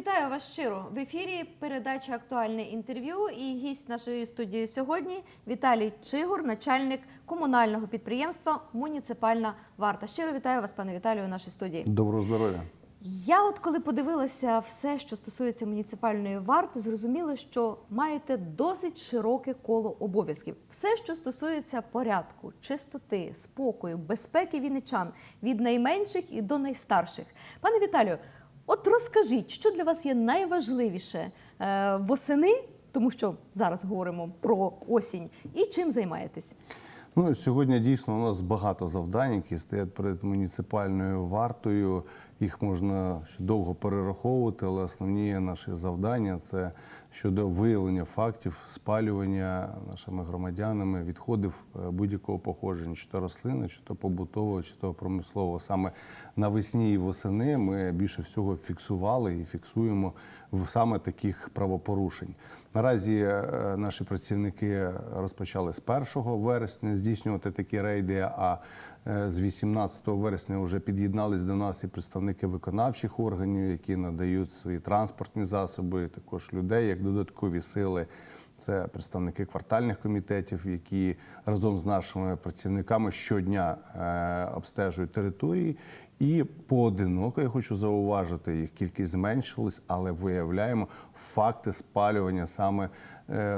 Вітаю вас щиро в ефірі. Передача актуальне інтерв'ю. І гість нашої студії сьогодні Віталій Чигур, начальник комунального підприємства Муніципальна варта. Щиро вітаю вас, пане Віталію, у нашій студії. Доброго здоров'я. Я, от коли подивилася все, що стосується муніципальної варти, зрозуміла, що маєте досить широке коло обов'язків. Все, що стосується порядку, чистоти, спокою, безпеки вінничан від найменших і до найстарших. Пане Віталію, от розкажіть, що для вас є найважливіше е, восени, тому що зараз говоримо про осінь, і чим займаєтесь? Ну сьогодні дійсно у нас багато завдань, які стоять перед муніципальною вартою. Їх можна довго перераховувати, але основні наші завдання це щодо виявлення фактів спалювання нашими громадянами відходів е, будь-якого походження, чи то рослини, чи то побутового, чи то промислового. Саме навесні і восени ми більше всього фіксували і фіксуємо в саме таких правопорушень. Наразі е, наші працівники розпочали з 1 вересня здійснювати такі рейди. А з 18 вересня вже під'єднались до нас і представники виконавчих органів, які надають свої транспортні засоби, також людей як додаткові сили. Це представники квартальних комітетів, які разом з нашими працівниками щодня е, обстежують території. І поодиноко я хочу зауважити, їх кількість зменшилась, але виявляємо факти спалювання саме е,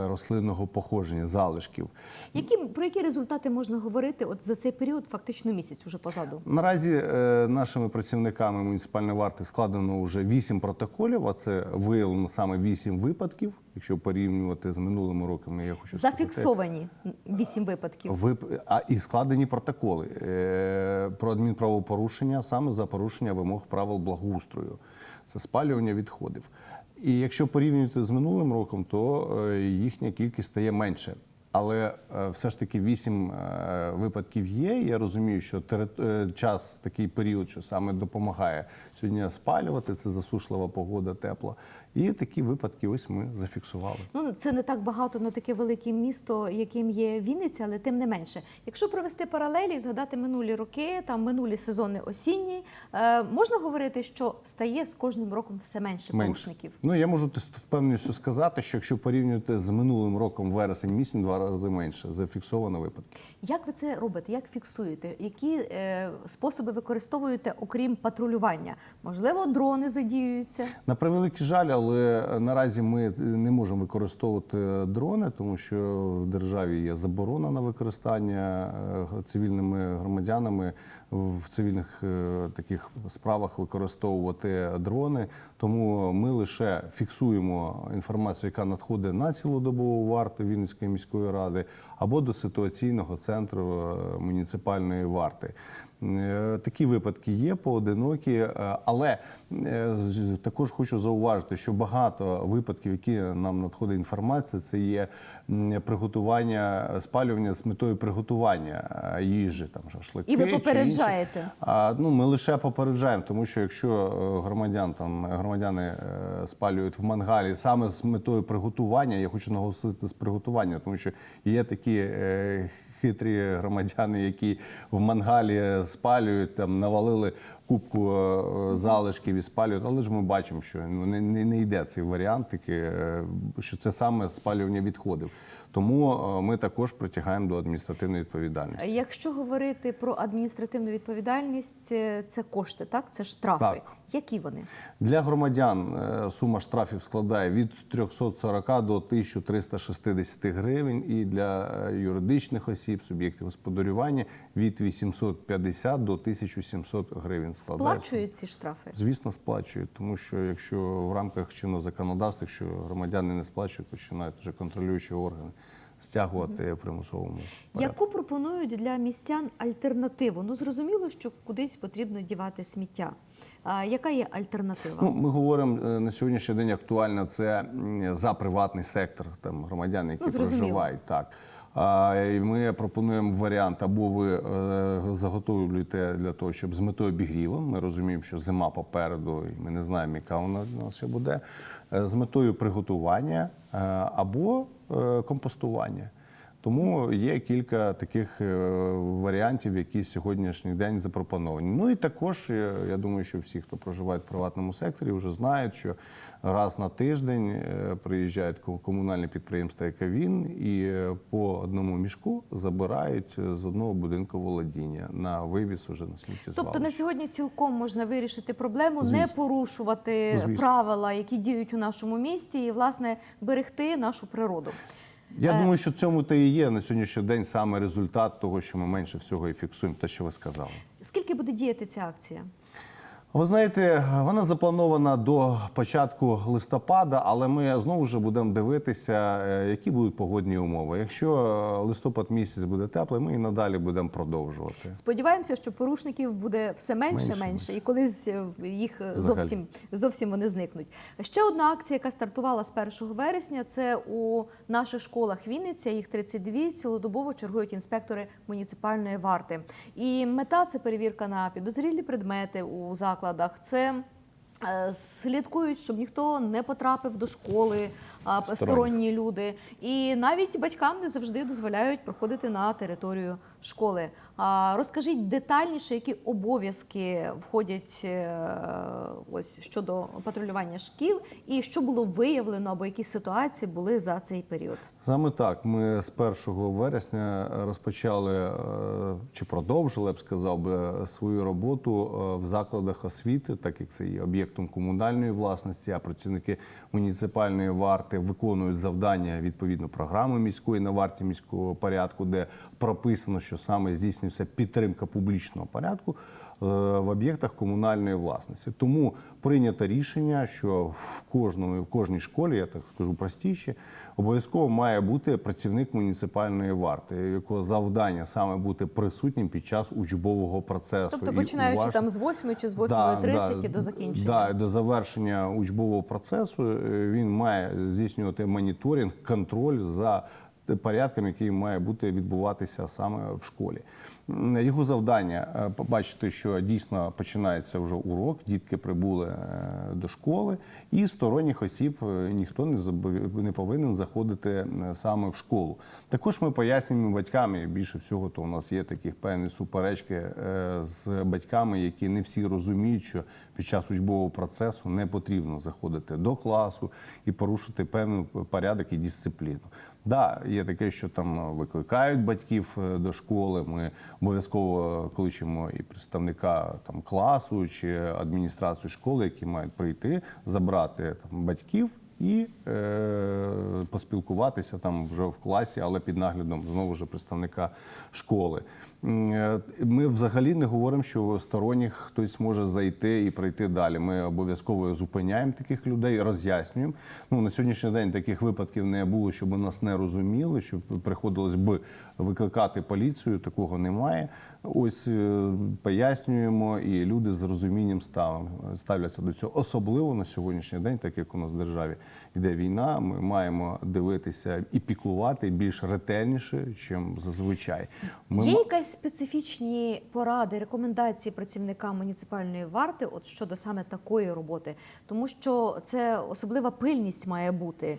рослинного походження, залишків. Які про які результати можна говорити от за цей період, фактично місяць уже позаду? Наразі е, нашими працівниками муніципальної варти складено вже 8 протоколів, а це виявлено саме 8 випадків. Якщо порівнювати з минулими роками, я хочу сказати, Зафіксовані вісім випадків. Вип... А і складені протоколи е, про адмінправопорушення саме за порушення вимог правил благоустрою. Це спалювання відходів. І якщо порівнювати з минулим роком, то е, їхня кількість стає менше. Але е, все ж таки вісім е, випадків є. Я розумію, що час такий період, що саме допомагає сьогодні спалювати. Це засушлива погода, тепла. І такі випадки ось ми зафіксували. Ну це не так багато на таке велике місто, яким є Вінниця, але тим не менше. Якщо провести паралелі, згадати минулі роки, там минулі сезони осінні, е, можна говорити, що стає з кожним роком все менше, Менше. порушників. Ну я можу з впевненістю сказати, що якщо порівнювати з минулим роком вересень місяць, два рази менше зафіксовано випадки. Як ви це робите? Як фіксуєте? Які е, способи використовуєте, окрім патрулювання? Можливо, дрони задіюються? На превеликий жаль, але наразі ми не можемо використовувати дрони, тому що в державі є заборона на використання е, цивільними громадянами в цивільних е, таких справах використовувати дрони. Тому ми лише фіксуємо інформацію, яка надходить на цілодобову варту Вінницької міської ради або до ситуаційного центру е, муніципальної варти. Е, Такі випадки є поодинокі, е, але е, також хочу зауважити, що багато випадків, які нам надходить інформація, це є приготування спалювання з метою приготування їжі, там шашлики. І ви попереджаєте? А ну ми лише попереджаємо, тому що якщо громадян там громадяни спалюють в мангалі саме з метою приготування, я хочу наголосити з приготування, тому що є такі. Хитрі громадяни, які в мангалі спалюють, там навалили кубку е, залишків і спалюють, але ж ми бачимо, що ну, не, не, не йде цей варіант, таки, е, що це саме спалювання відходів. Тому е, ми також притягаємо до адміністративної відповідальності. Якщо говорити про адміністративну відповідальність, е, це кошти, так? Це штрафи. Так. Які вони? Для громадян е, сума штрафів складає від 340 до 1360 гривень, і для юридичних осіб, суб'єктів господарювання від 850 до 1700 гривень складає. Сплачують ці штрафи? Звісно, сплачують, тому що якщо в рамках чинного законодавства, якщо громадяни не сплачують, починають вже контролюючі органи стягувати примусовому. порядку. Яку пропонують для містян альтернативу? Ну зрозуміло, що кудись потрібно дівати сміття. А яка є альтернатива? Ну, ми говоримо е, на сьогоднішній день актуально це за приватний сектор, там громадян, які Ну, проживають. Так. І ми пропонуємо варіант, або ви е, заготовлюєте для того, щоб з метою обігріву. Ми розуміємо, що зима попереду, і ми не знаємо, яка вона у нас ще буде. е, З метою приготування е, або компостування. Тому є кілька таких е, варіантів, які сьогоднішній день запропоновані. Ну і також е, я думаю, що всі, хто проживає в приватному секторі, вже знають, що раз на тиждень е, приїжджають ко- комунальні підприємства, як він, і по одному мішку забирають з одного будинку володіння на вивіз уже на сміттєзвалище. Тобто на сьогодні цілком можна вирішити проблему, не порушувати Звісно. правила, які діють у нашому місті, і власне берегти нашу природу. Я Е. думаю, що цьому те і є на сьогоднішній день саме результат того, що ми менше всього і фіксуємо, те, що ви сказали. Скільки буде діяти ця акція? Ви знаєте, вона запланована до початку листопада, але ми знову ж будемо дивитися, е, які будуть погодні умови. Якщо е, листопад місяць буде теплий, ми і надалі будемо продовжувати. Сподіваємося, що порушників буде все менше, менше, Менше, і колись е, їх е, зовсім зовсім вони зникнуть. Ще одна акція, яка стартувала з 1 вересня, це у наших школах Вінниця. Їх 32, цілодобово чергують інспектори муніципальної варти. І мета це перевірка на підозрілі предмети у закладах. Це е, Слідкують, щоб ніхто не потрапив до школи, сторонні люди, і навіть батькам не завжди дозволяють проходити на територію школи. Розкажіть детальніше, які обов'язки входять е, ось щодо патрулювання шкіл, і що було виявлено, або які ситуації були за цей період. Саме так. Ми з 1 вересня розпочали е, чи продовжили, я б сказав би, свою роботу е, в закладах освіти, так як це є об'єктом комунальної власності, а працівники муніципальної варти виконують завдання відповідно програми міської на варті міського порядку, де прописано, що саме здійснюється підтримка публічного порядку е, в об'єктах комунальної власності. Тому прийнято рішення, що в кожному в кожній школі, я так скажу простіше, обов'язково має бути працівник муніципальної варти, якого завдання саме бути присутнім під час учбового процесу. Тобто, починаючи уважно- там з 8 чи з 8.30 Да, да, до закінчення. Да, до завершення учбового процесу е, він має здійснювати моніторинг, контроль за порядком, який має бути відбуватися саме в школі. Його завдання е, побачити, що дійсно починається вже урок, дітки прибули е, до школи, і сторонніх осіб е, ніхто не не повинен заходити саме в школу. Також ми пояснюємо батькам, і більше всього, то у нас є такі певні суперечки з батьками, які не всі розуміють, що під час учбового процесу не потрібно заходити до класу і порушити певний порядок і дисципліну. Да, є таке, що там викликають батьків е, до школи. Ми обов'язково кличемо і представника там класу чи адміністрацію школи, які мають прийти, забрати там батьків і е, поспілкуватися там вже в класі, але під наглядом знову ж представника школи. Е, Ми взагалі не говоримо, що сторонніх хтось може зайти і прийти далі. Ми обов'язково зупиняємо таких людей, роз'яснюємо. Ну на сьогоднішній день таких випадків не було, щоб нас не розуміли, щоб приходилось би викликати поліцію. Такого немає. Ось е, пояснюємо, і люди з розумінням став- ставляться до цього. Особливо на сьогоднішній день, так як у нас в державі йде війна, ми маємо дивитися і піклувати більш ретельніше, ніж зазвичай. Ми Є ма- якась специфічні поради, рекомендації працівникам муніципальної варти от щодо саме такої роботи, тому що це особлива пильність має бути.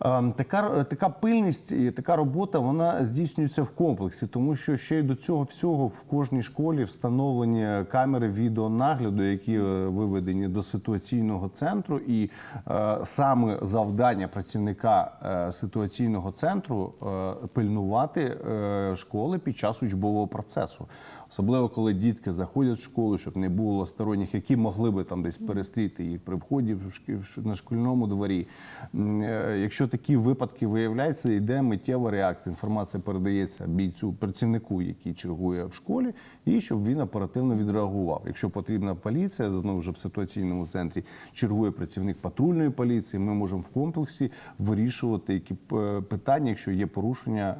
Ем, Така, така пильність і така робота вона здійснюється в комплексі, тому що ще й до цього всього в кожній школі встановлені камери відеонагляду, які е, виведені до ситуаційного центру, і е, саме завдання працівника е, ситуаційного центру е, пильнувати е, школи під час учбового процесу. Особливо коли дітки заходять в школу, щоб не було сторонніх, які могли би там десь перестріти їх при вході на шкільному дворі. Е, Якщо такі випадки виявляються, йде миттєва реакція. Інформація передається бійцю, працівнику, який чергує в школі, і щоб він оперативно відреагував. Якщо потрібна поліція, знову ж в ситуаційному центрі чергує працівник патрульної поліції. Ми можемо в комплексі вирішувати які питання, якщо є порушення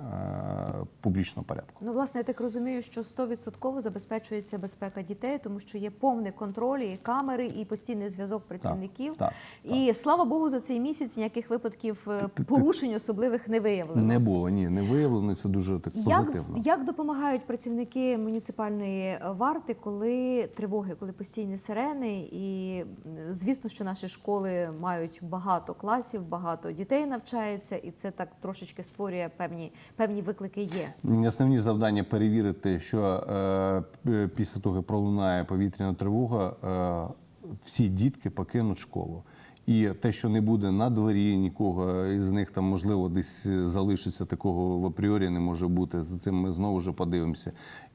е, публічного порядку. Ну, власне, я так розумію, що 100% забезпечується безпека дітей, тому що є повний контроль, і камери, і постійний зв'язок працівників. так, і слава Богу, за цей місяць ніяких випадків е, порушень особливих не виявлено. Не було, ні, не виявлено. Це дуже так Як, позитивно. як допомагають працівники муніципальної варти, коли тривоги, коли постійні сирени, і звісно, що наші школи мають багато класів, багато дітей навчається, і це так трошечки створює певні певні виклики. Є Основні завдання перевірити, що е, після того, як пролунає повітряна тривога, е, всі дітки покинуть школу. І те, що не буде на дворі нікого із них там, можливо, десь залишиться такого в апріорі не може бути. За цим ми знову ж подивимося.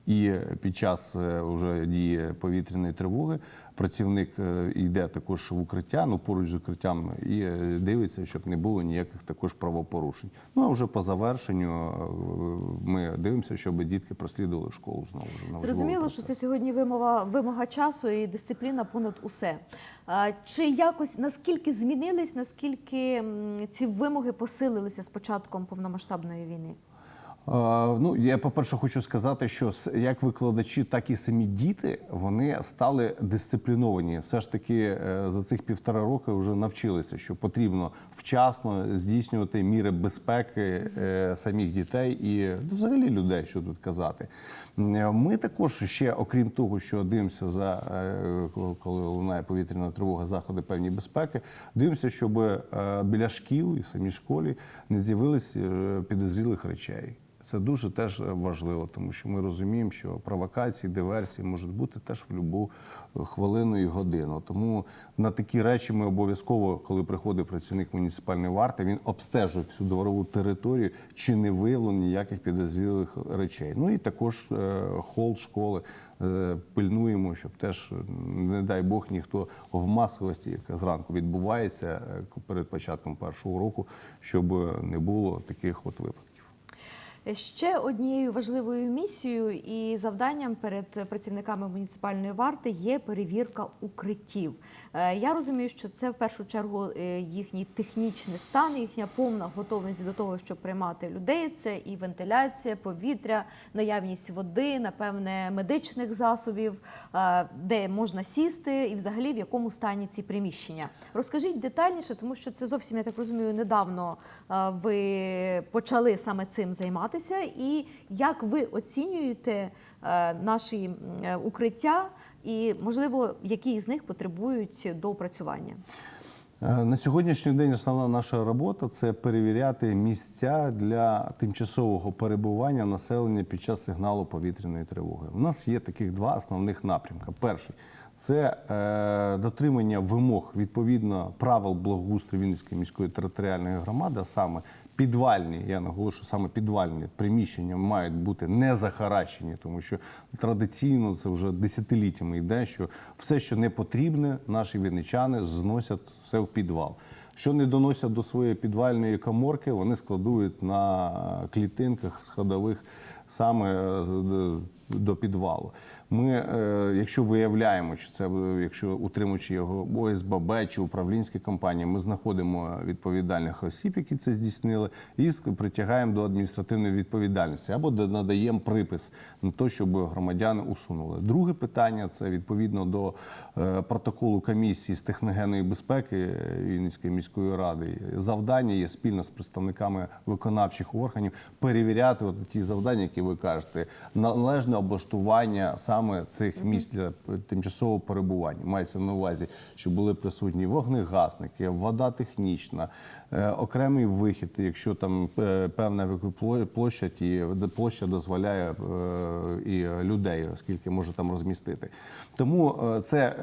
І під час е, вже дії повітряної тривоги працівник е, йде також в укриття, ну поруч з укриттям, і е, дивиться, щоб не було ніяких також правопорушень. Ну а вже по завершенню ми дивимося, щоб дітки прослідували школу знову ж зрозуміло, що це сьогодні вимога вимога часу і дисципліна понад усе. Чи якось наскільки змінились, наскільки ці вимоги посилилися з початком повномасштабної війни? Е, Ну, я по-перше, хочу сказати, що як викладачі, так і самі діти вони стали дисципліновані. Все ж таки е, за цих півтора роки вже навчилися, що потрібно вчасно здійснювати міри безпеки е, самих дітей і взагалі людей, що тут казати. Ми також ще, окрім того, що дивимося за е, коли- лунає повітряна тривога, заходи певні безпеки, дивимося, щоб е, біля шкіл і в самій школі не з'явились е, підозрілих речей. Це дуже теж важливо, тому що ми розуміємо, що провокації, диверсії можуть бути теж в будь-яку хвилину і годину. Тому на такі речі ми обов'язково, коли приходить працівник муніципальної варти, він обстежує всю дворову територію, чи не виявлено ніяких підозрілих речей. Ну і також е, хол школи е, пильнуємо, щоб теж, не дай Бог, ніхто в масовості, яка зранку відбувається е, перед початком першого уроку, щоб не було таких от випадків. Ще однією важливою місією і завданням перед працівниками муніципальної варти є перевірка укриттів. Е, Я розумію, що це в першу чергу е, їхній технічний стан, їхня повна готовність до того, щоб приймати людей. Це і вентиляція, повітря, наявність води, напевне, медичних засобів, е, де можна сісти, і взагалі в якому стані ці приміщення. Розкажіть детальніше, тому що це зовсім я так розумію, недавно ви почали саме цим займатися. І як ви оцінюєте наші укриття, і можливо, які з них потребують доопрацювання? Е, На сьогоднішній день основна наша робота це перевіряти місця для тимчасового перебування населення під час сигналу повітряної тривоги. У нас є таких два основних напрямки. Перший це е, дотримання вимог відповідно правил благоустрою Вінницької міської територіальної громади, а саме підвальні, я наголошую, саме підвальні приміщення мають бути не захарачені, тому що традиційно це вже десятиліттями йде, що все, що не потрібне, наші вінничани зносять все в підвал. Що не доносять до своєї підвальної коморки, вони складують на клітинках сходових саме е, до підвалу. Ми, е, якщо виявляємо, що це якщо утримуючи його ОСББ чи управлінські компанії, ми знаходимо відповідальних осіб, які це здійснили, і притягаємо до адміністративної відповідальності або надаємо припис на те, щоб громадяни усунули. Друге питання це відповідно до е, протоколу комісії з техногенної безпеки Вінницької міської ради. Завдання є спільно з представниками виконавчих органів перевіряти от ті завдання, які ви кажете, належне облаштування саме цих місць для тимчасового перебування. Мається на увазі, що були присутні вогнегасники, вода технічна, е, окремий вихід, якщо там е, певна пло- площа, ті, площа дозволяє е, і людей, оскільки може там розмістити. Тому це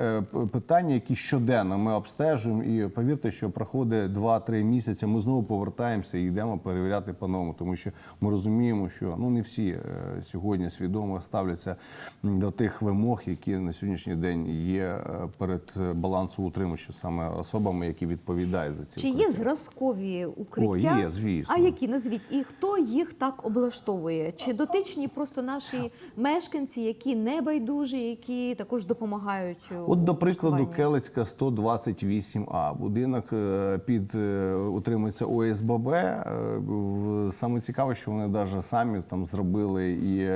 питання, які щоденно ми обстежуємо, і повірте, що проходить 2-3 місяці. Ми знову повертаємося і йдемо перевіряти по-новому, тому що ми розуміємо, що ну не всі сьогодні свідомо ставляться до тих вимог, які на сьогоднішній день є е, перед е, балансоутримувачем, саме особами, які відповідають за ці Чи є зразкові укриття? О, є, звісно. А які назвіть? І хто їх так облаштовує? Чи дотичні просто наші мешканці, які не байдужі, які також допомагають? От, до прикладу? Келицька 128А, будинок е, під утримується ОСББ. Саме цікаве, що вони навіть самі там зробили і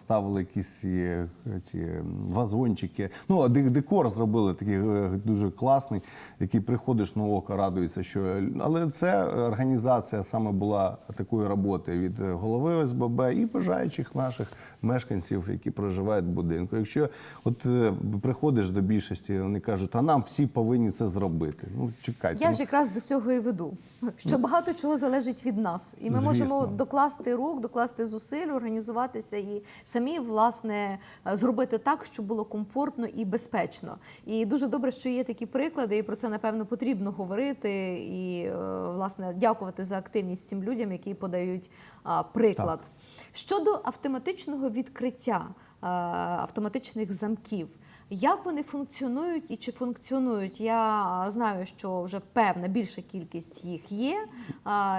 поставили якісь е, ці вазончики. Ну, декор зробили такий е, дуже класний, який приходиш на око, радується, що але це організація саме була такої роботи від е, голови ОСББ і бажаючих наших мешканців, які проживають в будинку. Якщо от е, приходиш до більшості, вони кажуть, а нам всі повинні це зробити. Ну чекайте. Я ж якраз до цього і веду, що багато чого залежить від нас, і ми Звісно. можемо докласти рук, докласти зусиль, організуватися і самі власне е, зробити так, щоб було комфортно і безпечно. І дуже добре, що є такі приклади, і про це напевно потрібно говорити. І е, власне дякувати за активність цим людям, які подають приклад. Щодо автоматичного відкриття е, автоматичних замків. Як вони функціонують і чи функціонують? Я знаю, що вже певна більша кількість їх є.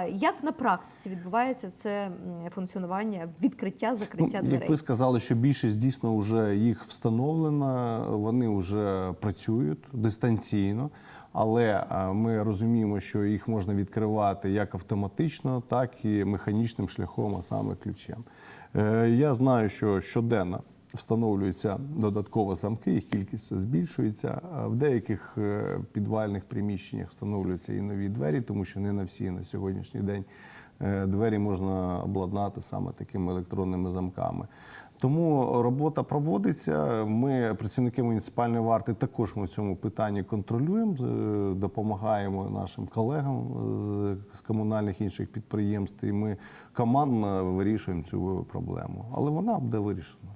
Як на практиці відбувається це функціонування, відкриття, закриття Ну, дверей? Як ви сказали, що більшість дійсно вже їх встановлена, вони вже працюють дистанційно, але ми розуміємо, що їх можна відкривати як автоматично, так і механічним шляхом, а саме ключем. Е, Я знаю, що щоденно встановлюються додаткові замки, їх кількість збільшується. В деяких е, підвальних приміщеннях встановлюються і нові двері, тому що не на всі на сьогоднішній день е, двері можна обладнати саме такими електронними замками. Тому робота проводиться. Ми, працівники муніципальної варти, також ми в цьому питанні контролюємо, е, допомагаємо нашим колегам е, з комунальних інших підприємств. І ми командно вирішуємо цю проблему. Але вона буде вирішена.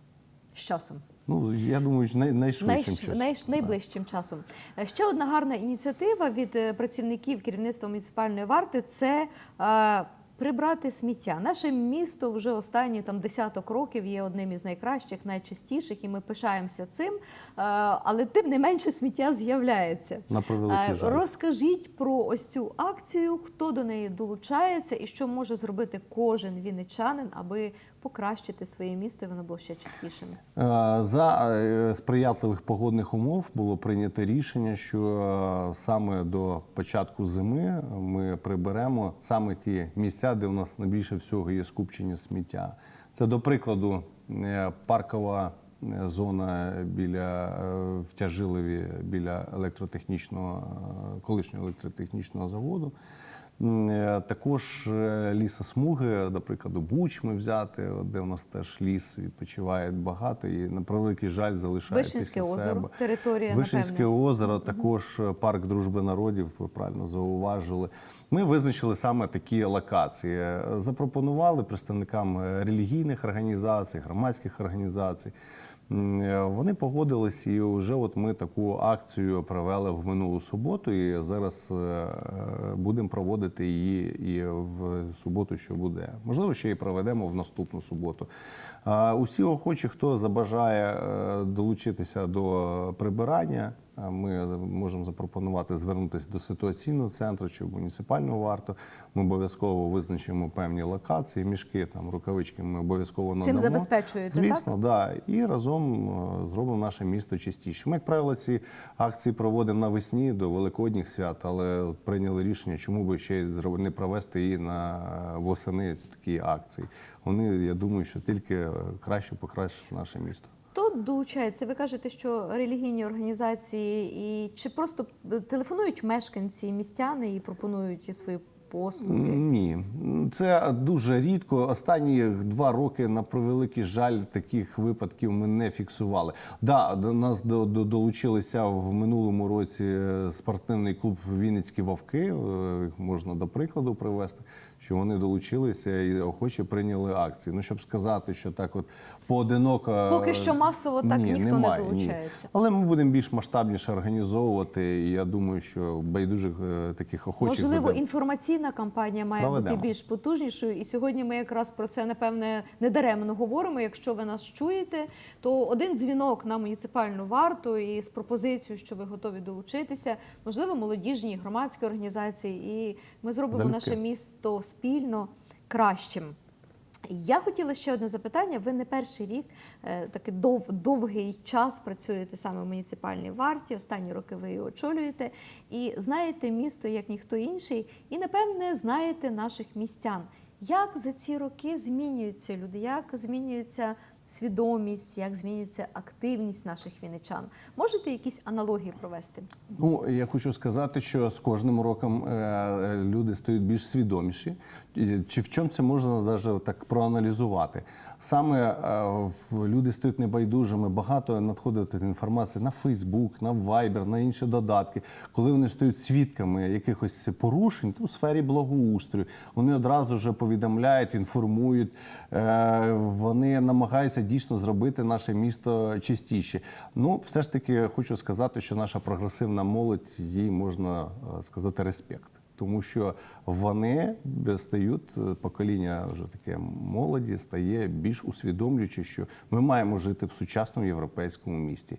З часом. Ну я думаю, що найшвидшим Найш... часом. найш... найближчим часом. Е, Ще одна гарна ініціатива від працівників керівництва муніципальної варти це прибрати сміття. Наше місто вже останні там десяток років є одним із найкращих, найчистіших, і ми пишаємося цим. Е, але тим не менше сміття з'являється. На Е, жаль. Розкажіть про ось цю акцію, хто до неї долучається і що може зробити кожен вінничанин, аби покращити своє місто і воно було ще чистішим. Е, За е, сприятливих погодних умов було прийнято рішення, що е, саме до початку зими ми приберемо саме ті місця, де у нас найбільше всього є скупчення сміття. Це, до прикладу, паркова зона біля в біля електротехнічного колишнього електротехнічного заводу. Е, Також е, лісосмуги, до прикладу, Бучми взяти, де у нас теж ліс відпочиває багато і на превеликий жаль залишає Вишинське озеро, себе. територія, Вишинське напевне. озеро, також е, парк дружби народів, ви правильно зауважили. Ми визначили саме такі локації. Запропонували представникам релігійних організацій, громадських організацій. Е, Вони погодились, і вже от ми таку акцію провели в минулу суботу. І зараз е, е, будемо проводити її і в суботу, що буде. Можливо, ще і проведемо в наступну суботу. Усі охочі, хто забажає долучитися до прибирання, ми можемо запропонувати звернутися до ситуаційного центру чи в муніципальну варту. Ми обов'язково визначимо певні локації, мішки, там рукавички. Ми обов'язково надамо. Цим забезпечуєте, так? Да. І разом е, зробимо наше місто чистішим. Ми, як правило, ці акції проводимо навесні до великодніх свят, але прийняли рішення, чому би ще не провести і на е, восени такі акції. Вони, я думаю, що тільки е, краще покращать наше місто. Хто долучається? Ви кажете, що релігійні організації і чи просто телефонують мешканці, містяни і пропонують свої послуги? Ні, це дуже рідко. Останні два роки, на превеликий жаль, таких випадків ми не фіксували. Да, до нас до, до, долучилися в минулому році е, спортивний клуб Вінницькі вовки. е, Їх можна до прикладу привести, що вони долучилися і охоче прийняли акції. Ну щоб сказати, що так, от поодиноко Поки що масово так ні, ніхто немає, не ні. долучається. Але ми будемо більш масштабніше організовувати. І я думаю, що байдужих е, таких охочих Можливо, буде. інформаційна кампанія має Проведемо. бути більш потужнішою. І сьогодні ми якраз про це напевне недаремно говоримо. Якщо ви нас чуєте, то один дзвінок на муніципальну варту і з пропозицією, що ви готові долучитися, можливо, молодіжні громадські організації, і ми зробимо Залюбки. наше місто спільно кращим. Я хотіла ще одне запитання. Ви не перший рік, е, такий дов, довгий час працюєте саме в муніципальній варті. Останні роки ви її очолюєте і знаєте місто як ніхто інший, і напевне знаєте наших містян. Як за ці роки змінюються люди? Як змінюється свідомість, як змінюється активність наших віничан? Можете якісь аналогії провести? Ну, я хочу сказати, що з кожним роком е, люди стають більш свідоміші. Чи в чому це можна навіть так проаналізувати? Саме е, люди стають небайдужими, багато надходить інформації на Фейсбук, на Viber, на інші додатки. Коли вони стають свідками якихось порушень у сфері благоустрою, вони одразу вже повідомляють, інформують. Е, Вони намагаються дійсно зробити наше місто чистіше. Ну, все ж таки, хочу сказати, що наша прогресивна молодь, їй можна е, сказати респект. Тому що вони стають е, покоління вже таке молоді, стає більш усвідомлюючи, що ми маємо жити в сучасному європейському місті.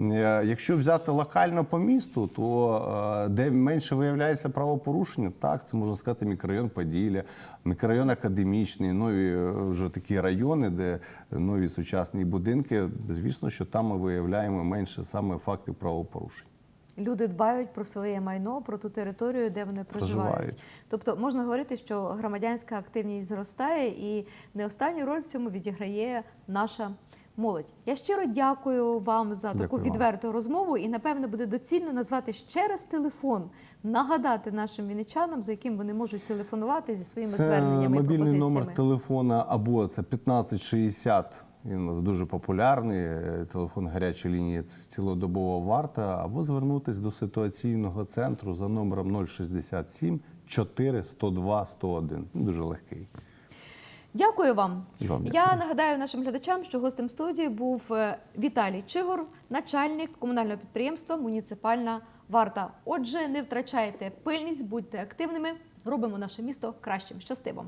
Е, Якщо взяти локально по місту, то е, де менше виявляється правопорушення, так це можна сказати мікрорайон Поділля, мікрорайон Академічний, нові е, вже такі райони, де нові сучасні будинки. Звісно, що там ми виявляємо менше саме фактів правопорушень. Люди дбають про своє майно, про ту територію, де вони проживають. Проживають. Тобто можна говорити, що громадянська активність зростає, і не останню роль в цьому відіграє наша молодь. Я щиро дякую вам за таку Дякую вам. відверту розмову, і напевно буде доцільно назвати ще раз телефон, нагадати нашим вінничанам, за яким вони можуть телефонувати зі своїми Це зверненнями і пропозиціями. номер телефона або це 1560. Він у нас дуже популярний. е, Телефон гарячої лінії це цілодобова варта, або звернутися до ситуаційного центру за номером 067 4 102 101. Ну, Дуже легкий. Дякую вам. Вам Я нагадаю нашим глядачам, що гостем студії був е, Віталій Чигор, начальник комунального підприємства Муніципальна варта. Отже, не втрачайте пильність, будьте активними, робимо наше місто кращим. Щасти вам!